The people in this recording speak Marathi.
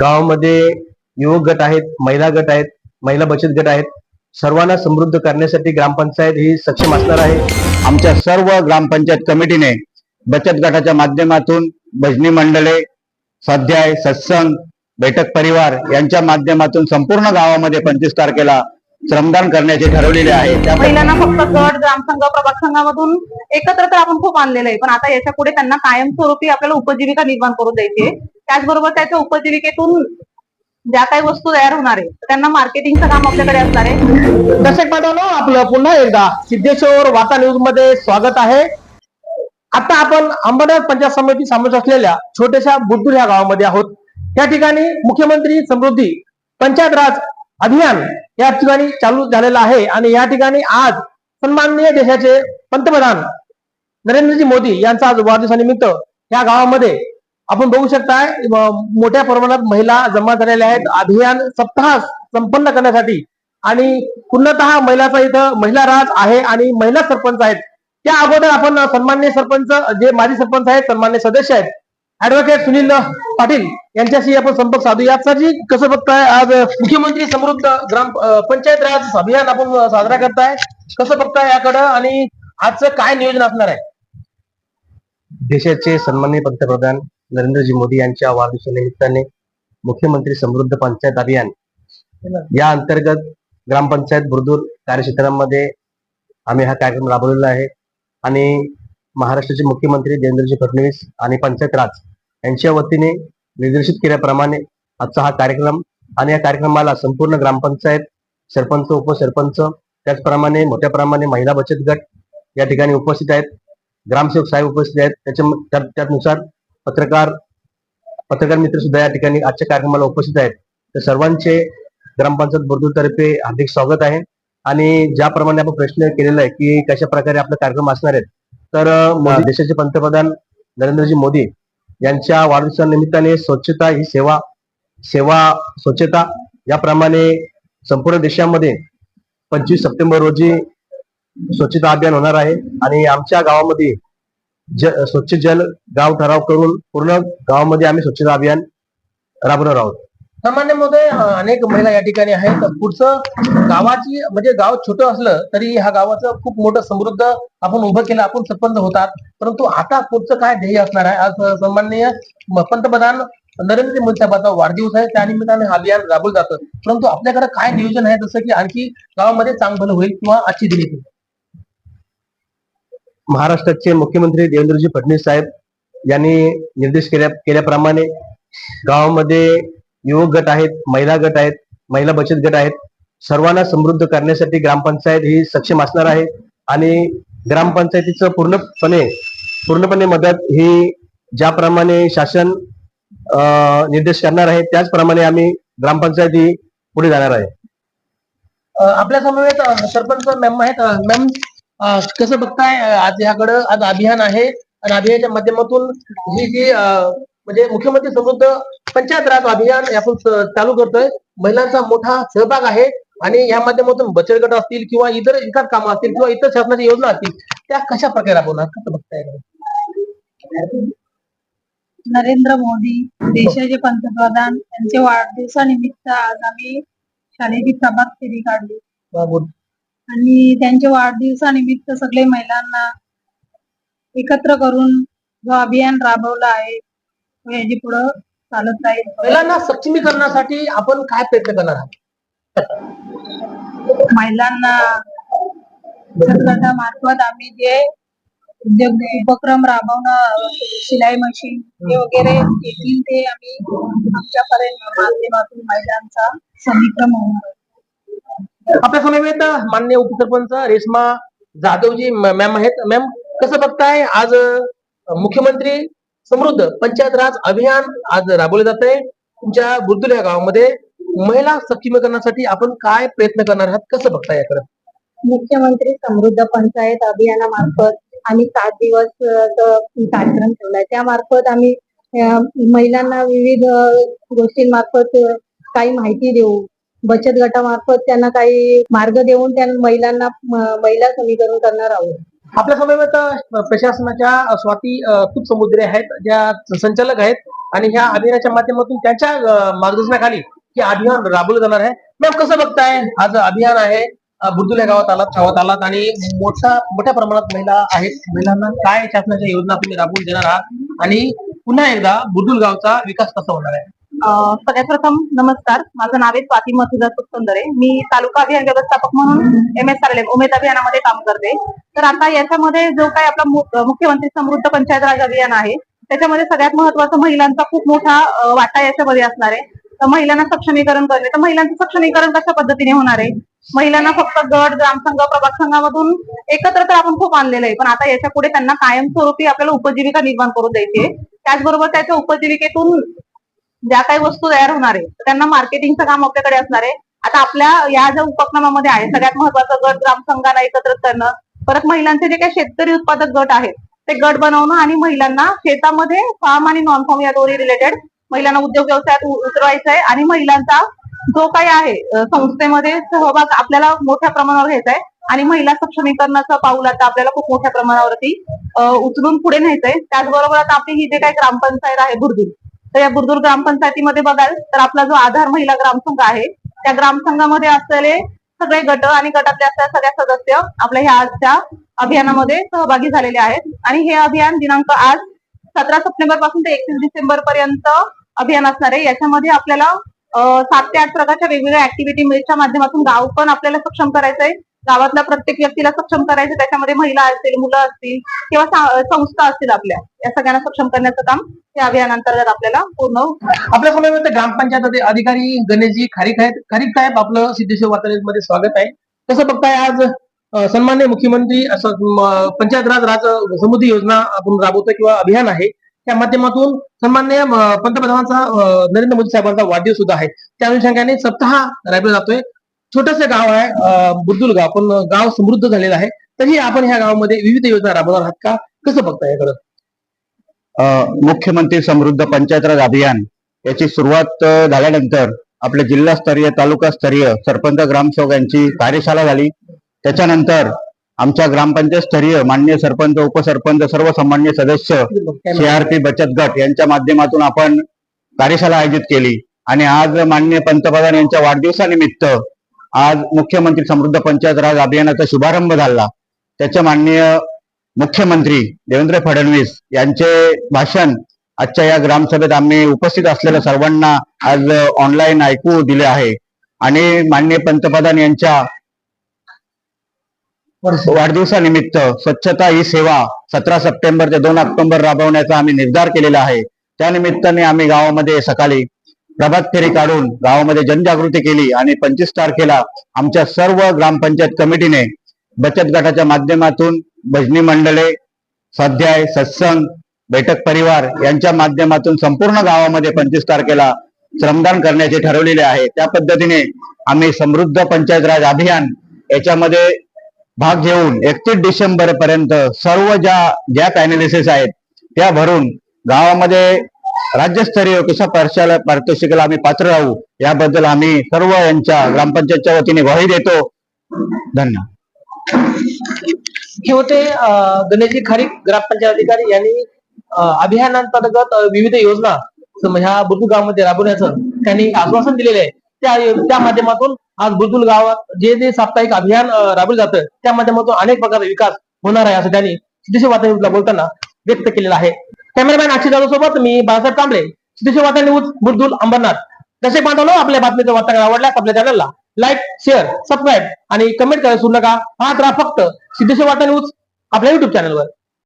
गावामध्ये युवक गट आहेत महिला गट आहेत महिला बचत गट आहेत. सर्वांना समृद्ध करण्यासाठी ग्रामपंचायत ही सक्षम असणार आहे. आमच्या सर्व ग्रामपंचायत कमिटीने बचत गटाच्या माध्यमातून भजनी मंडळे स्वाध्याय सत्संग बैठक परिवार यांच्या माध्यमातून संपूर्ण गावामध्ये पंचवीस तारखेला श्रमदान करण्याचे ठरवलेले आहे. त्या महिलांना फक्त गट ग्रामसंघ प्रभाग संघामधून एकत्र तर आपण खूप आणलेलं आहे. पण आता याच्यापुढे त्यांना कायमस्वरूपी आपल्याला उपजीविका निर्माण करून द्यायची त्याचबरोबर त्याच्या उपजीविकेतून ज्या काही वस्तू तयार होणार आहे तर त्यांना मार्केटिंगचं काम आपल्याकडे असणार आहे. दर्शक बांधवांनो आपलं पुन्हा एकदा सिद्धेश्वर वार्ता न्यूजमध्ये स्वागत आहे. आता आपण अंबरनाथ पंचायत समिती समावेश असलेल्या छोट्याशा बुद्दूर या गावामध्ये आहोत. त्या ठिकाणी मुख्यमंत्री समृद्धी पंचायत राज अभियान या ठिकाणी चालू झालेलं आहे. आणि या ठिकाणी आज सन्माननीय देशाचे पंतप्रधान नरेंद्रजी मोदी यांचा आज वाढदिवसानिमित्त या गावामध्ये आपण बघू शकताय मोठ्या प्रमाणात महिला जमा झालेल्या आहेत. अभियान सप्ताह संपन्न करण्यासाठी. आणि पूर्णतः महिलाचा इथं महिला राज आहे आणि महिला सरपंच आहेत. त्या अगोदर आपण सन्मान्य सरपंच जे माजी सरपंच आहेत सन्मान्य सदस्य आहेत ऍडव्होकेट सुनील पाटील यांच्याशी आपण संपर्क साधूया. सरजी कसं बघताय आज मुख्यमंत्री समृद्ध ग्राम पंचायत राज अभियान आपण साजरा करताय. कसं बघताय याकडं आणि आजचं काय नियोजन असणार आहे? देशाचे सन्माननीय पंतप्रधान नरेंद्रजी मोदी यांच्या वाढदिवसानिमित्ताने मुख्यमंत्री समृद्ध पंचायत अभियान या अंतर्गत ग्रामपंचायत बुरदूर कार्यक्षेत्रामध्ये आम्ही हा कार्यक्रम राबवलेला आहे. आणि महाराष्ट्राचे मुख्यमंत्री देवेंद्रजी फडणवीस आणि पंचायत राज यांच्या वतीने निर्देशित केल्याप्रमाणे आजचा हा कार्यक्रम आणि या कार्यक्रमाला संपूर्ण ग्रामपंचायत सरपंच उपसरपंच त्याचप्रमाणे मोठ्या प्रमाणे महिला बचत गट या ठिकाणी उपस्थित आहेत. ग्रामसेवक साहेब उपस्थित आहेत. त्याच्या त्या- त्यानुसार पत्रकार पत्रकार मित्र सुद्धा या ठिकाणी आजच्या कार्यक्रमाला उपस्थित आहेत. तर सर्वांचे ग्रामपंचायत बुरदूर तर्फे हार्दिक स्वागत आहे. आणि ज्याप्रमाणे आपण प्रश्न केलेला आहे की कशा प्रकारे आपला कार्यक्रम असणार आहेत तर देशाचे पंतप्रधान नरेंद्रजी मोदी यांच्या वाढदिवसानिमित्ताने स्वच्छता ही सेवा सेवा स्वच्छता याप्रमाणे संपूर्ण देशामध्ये पंचवीस सप्टेंबर रोजी स्वच्छता अभियान होणार आहे. आणि आमच्या गावामध्ये ज- स्वच्छ जल गाव ठराव करून पूर्ण गावामध्ये आम्ही स्वच्छता अभियान राबवणार आहोत. सामान्यमध्ये अनेक महिला या ठिकाणी आहेत. पुढचं गावाची म्हणजे गाव छोटं असलं तरी ह्या गावाचं खूप मोठं समृद्ध आपण उभं केलं आपण सरपंच होतात. परंतु आता पुढचं काय ध्येय असणार आहे? आज सन्माननीय पंतप्रधान नरेंद्र मोदी साहेबांचा वाढदिवस आहे. त्या निमित्ताने हा अभियान राबवलं जातं. परंतु आपल्याकडे काय नियोजन आहे? जसं की आणखी गावामध्ये चांगलं होईल किंवा आजची दिली होईल महाराष्ट्राचे मुख्यमंत्री देवेंद्रजी फडणवीस साहेब यांनी निर्देश केल्या केल्याप्रमाणे गावामध्ये युवक गट आहेत महिला गट आहेत महिला बचत गट आहेत. सर्वांना समृद्ध करण्यासाठी ग्रामपंचायत ही सक्षम असणार आहे आणि ग्रामपंचायतीचं पूर्णपणे पूर्णपणे मदत ही ज्याप्रमाणे शासन अं, निर्देश करणार आहे त्याचप्रमाणे आम्ही ग्रामपंचायत ही पुढे जाणार आहे. आपल्या समवेत सरपंच मॅम आहेत. मॅम कसं बघताय? आज ह्याकडं आज अभियान आहे. आणि अभियानाच्या माध्यमातून ही जी म्हणजे मुख्यमंत्री समृद्ध पंचायत राज अभियान आपण चालू करतोय. महिलांचा मोठा सहभाग आहे आणि या माध्यमातून बचत गट असतील किंवा इतर विकास कामं असतील किंवा इतर शासनाच्या योजना असतील त्या कशा प्रकारे राबवणार? कसं बघताय नरेंद्र मोदी देशाचे पंतप्रधान यांच्या वाढदिवसानिमित्त आज आम्ही शाळेची प्रभात फेरी काढली. आणि त्यांच्या वाढदिवसानिमित्त सगळे महिलांना एकत्र करून जो अभियान राबवला आहे तो याची पुढं चालत राहील महिलांना सक्षमीकरणासाठी आपण काय प्रयत्न करणार आहात? महिलांना गटामार्फत आम्ही जे उद्योग उपक्रम राबवणं शिलाई मशीन हे वगैरे येतील ते आम्ही आमच्यापर्यंत माध्यमातून महिलांचा समीक्रम होणार. आपल्या समवेत मान्य उपसरपंच रेश्मा जाधवजी मॅम आहेत. मॅम कसं बघताय? आज मुख्यमंत्री समृद्ध पंचायत राज अभियान आज राबवले जात आहे. तुमच्या बुद्धुल या गावामध्ये महिला सक्षमीकरणासाठी आपण काय प्रयत्न करणार आहात? कसं बघताय याकडे मुख्यमंत्री समृद्ध पंचायत अभियानामार्फत आम्ही सात दिवस कार्यक्रम ठेवलाय. त्यामार्फत आम्ही महिलांना विविध गोष्टींमार्फत काही माहिती देऊ. बचत गटामार्फत त्यांना काही मार्ग देऊन त्या महिलांना महिला समीकरण करणार आहोत. आपल्या समवेत प्रशासनाच्या स्वाती खूप समुद्रे आहेत ज्या संचालक आहेत आणि ह्या अभियानाच्या माध्यमातून त्यांच्या मार्गदर्शनाखाली हे अभियान राबवलं जाणार आहे. मॅम कसं बघताय? आज अभियान आहे अ, गावात आलात गावात आलात आणि मोठा मोठ्या प्रमाणात महिला आहेत. महिलांना काय शासनाच्या योजना तुम्ही राबवून देणार आहात? आणि पुन्हा एकदा बुलदुल गावचा विकास कसा होणार आहे? सगळ्यात प्रथम नमस्कार. माझं नाव आहे स्वाती मधुदास सुंदरे मी तालुका अभियान व्यवस्थापक म्हणून एम एस आर उमेद अभियानामध्ये काम करते. तर आता याच्यामध्ये जो काही आपला मुख्यमंत्री समृद्ध पंचायत राज अभियान आहे त्याच्यामध्ये सगळ्यात महत्वाचं महिलांचा खूप मोठा वाटा याच्यामध्ये असणार आहे. तर महिलांना सक्षमीकरण करणे तर महिलांचं सक्षमीकरण कशा पद्धतीने होणार आहे? महिलांना फक्त गट ग्रामसंघ प्रभाग संघामधून एकत्र तर आपण खूप आणलेलं आहे पण आता याच्यापुढे त्यांना कायमस्वरूपी आपल्याला उपजीविका निर्माण करून द्यायची त्याचबरोबर त्याच्या उपजीविकेतून ज्या काही वस्तू तयार होणार आहे तर त्यांना मार्केटिंगचं काम आपल्याकडे असणार आहे. आता आपल्या या ज्या उपक्रमामध्ये आहे सगळ्यात महत्वाचं गट ग्रामसंघाला एकत्रित करणं परत महिलांचे जे काही शेतकरी उत्पादक गट आहेत ते गट बनवणं आणि महिलांना शेतामध्ये फार्म आणि नॉन फार्म या दोन्ही रिलेटेड महिलांना उद्योग व्यवसायात उतरवायचं आहे आणि महिलांचा जो काही आहे संस्थेमध्ये सहभाग आपल्याला मोठ्या प्रमाणावर घ्यायचा आहे आणि महिला सक्षमीकरणाचं पाऊल आता आपल्याला खूप मोठ्या प्रमाणावरती उचलून पुढे न्यायचंय. त्याचबरोबर आता आपली ही जे काही ग्रामपंचायत आहे बुर्दूर तर या बुर्दूर ग्रामपंचायतीमध्ये बघाल तर आपला जो आधार महिला ग्रामसंघ आहे त्या ग्रामसंघामध्ये असलेले सगळे गट आणि गटातले असलेले सगळ्या सदस्य आपल्या ह्या आजच्या अभियानामध्ये सहभागी झालेले आहेत. आणि हे अभियान दिनांक आज सतरा सप्टेंबरपासून ते एकतीस डिसेंबर पर्यंत अभियान असणार आहे. याच्यामध्ये आपल्याला सात ते आठ प्रकारच्या वेगवेगळ्या ऍक्टिव्हिटीच्या माध्यमातून गाव पण आपल्याला सक्षम करायचंय. गावातल्या प्रत्येक व्यक्तीला सक्षम करायचं त्याच्यामध्ये महिला असतील मुलं असतील किंवा संस्था असतील आपल्या. या सगळ्यांना सक्षम करण्याचं काम या अभियानांतर्गत आपल्याला पूर्ण आपल्यासमोर ग्रामपंचायत अधिकारी गणेशजी खारीक आहेत. खारीक साहेब आपलं सिद्धेश्वर वातावरणमध्ये स्वागत आहे. तसं बघताय आज सन्मान्य मुख्यमंत्री असं पंचायत राज राज समृद्धी योजना आपण राबवतोय किंवा अभियान आहे. त्या माध्यमातून सन्मान्य पंतप्रधानांचा नरेंद्र मोदी साहेबांचा वाढदिवस सुद्धा आहे. त्या अनुषंगाने सप्ताह राबवला जातोय. छोटस गाव आहे अ, गाव. पण गाव समृद्ध झालेलं आहे. तरी आपण ह्या गावामध्ये विविध योजना राबवणार आहात का? कसं बघता याकडं? मुख्यमंत्री समृद्ध पंचायत राज अभियान याची सुरुवात झाल्यानंतर आपल्या जिल्हास्तरीय तालुकास्तरीय सरपंच ग्रामसेवक यांची कार्यशाळा झाली. त्याच्यानंतर आमच्या ग्रामपंचायत स्तरीय मान्य सरपंच उपसरपंच सर्व सामान्य सदस्य सीआरपी बचत गट यांच्या माध्यमातून आपण कार्यशाळा आयोजित केली. आणि आज मान्य पंतप्रधान यांच्या वाढदिवसानिमित्त आज मुख्यमंत्री समृद्ध पंचायत राज अभियानाचा शुभारंभ झाला. त्याच्या माननीय मुख्यमंत्री देवेंद्र फडणवीस यांचे भाषण आजच्या या ग्रामसभेत आम्ही उपस्थित असलेल्या सर्वांना आज ऑनलाईन ऐकू दिले आहे. आणि माननीय पंतप्रधान यांच्या वाढदिवसानिमित्त स्वच्छता ही सेवा सतरा सप्टेंबर ते दोन ऑक्टोबर राबवण्याचा आम्ही निर्धार केलेला आहे. त्या निमित्ताने आम्ही गावामध्ये सकाळी प्रभात फेरी काढून गावामध्ये जनजागृती केली आणि पंचवीस तारखेला आमच्या सर्व ग्रामपंचायत कमिटीने बचत गटाच्या माध्यमातून भजनी मंडळे स्वाध्याय सत्संग बैठक परिवार यांच्या माध्यमातून संपूर्ण गावामध्ये पंचवीस तारखेला श्रमदान करण्याचे ठरवलेले आहे. त्या पद्धतीने आम्ही समृद्ध पंचायत राज अभियान याच्यामध्ये भाग घेऊन एकतीस डिसेंबर पर्यंत सर्व ज्या गॅप अनालिसिस आहेत त्या भरून गावामध्ये राज्यस्तरीय कशा पार्शाला पारितोषिकाला आम्ही पात्र राहू. याबद्दल आम्ही सर्व यांच्या ग्रामपंचायतच्या वतीने ग्वाही देतो. धन्यवाद. हे होते गणेशजी खारीक ग्रामपंचायत अधिकारी यांनी अभियानांतर्गत विविध योजना ह्या बुद्रुक गावामध्ये राबवण्याचं त्यांनी आश्वासन दिलेले आहे. त्या त्या माध्यमातून आज बुद्रुल गावात जे जे साप्ताहिक अभियान राबवलं जातं त्या माध्यमातून अनेक प्रकारचा विकास होणार आहे असं त्यांनी सिद्धेश्वर वातावरणला बोलताना व्यक्त केलेला आहे. कॅमेरामॅन अक्षय जाधव सोबत मी बाळासाहेब कांबळे. सिद्धेश्वर वाता न्यूज बुद्धुल अंबरनाथ. जसे बांधवलो आपल्या बातमीचं वार्तांकन आवडल्यास आपल्या चॅनलला लाईक शेअर सबस्क्राईब आणि कमेंट करायला सुरू नका. हा राहा फक्त सिद्धेश्वर वार्ता न्यूज आपल्या युट्यूब चॅनलवर